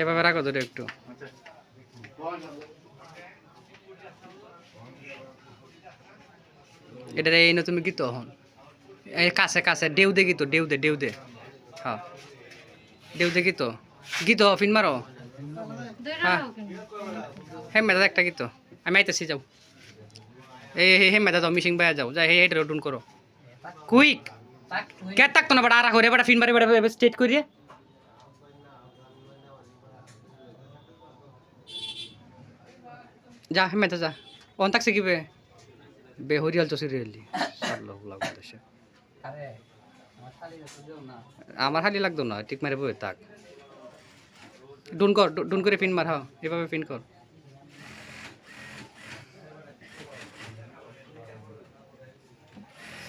এভাবে রাখো ধরে একটু। এটা এই না তুমি গীত হন এই কাছে কাছে ডেউ দে গীত ডেউ দে ডেউ দে হ্যাঁ। ডেউ দে গীত গীত ফিন মারো। হ্যাঁ। দাও হে মেদা একটা গীত। আমি আইতেছি যাও। এই হে মেদা যাও মিশিং বাইয়া যাও যাই হে রোডুন করো। কুইক তাক কে থাকতো না বাড়া আরা করে বাড়া ফিন মারি বাড়া স্ট্রেট করিয়ে। যা হে মেদা যা। অন থাকছে কি বে বেহরিয়াল তো সিরিয়ালি সারলো লাগো দেশে আরে আমার হালি লাগতো না ঠিক মারে বই তাক। ডুন কর ডুন করে ফিন মার হ্যাঁ এভাবে ফিন কর।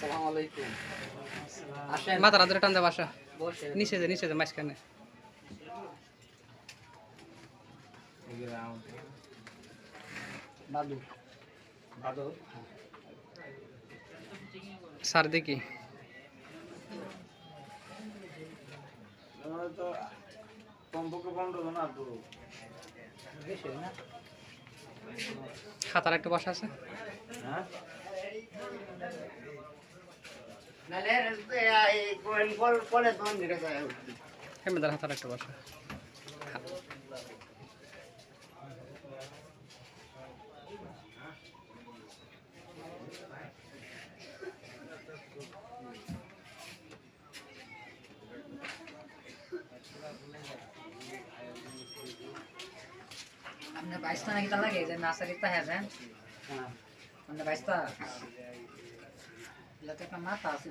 আসসালামু আলাইকুম। আসেন। মাথা রাত্রে টান দে বাসা। বসে নিচে যা নিচে যা মাঝখানে। দাদু ভালো সার দেখি। খাতার একটা বসা আছে। হ্যাঁ? হেমেদার হাতার একটা বসা। আপনি বাইশটা নাকি তা লাগে? যে নার্সারিতে হ্যাঁ যান হ্যাঁ। মানে বাইশটা? এটা তো একটা মাথা আছে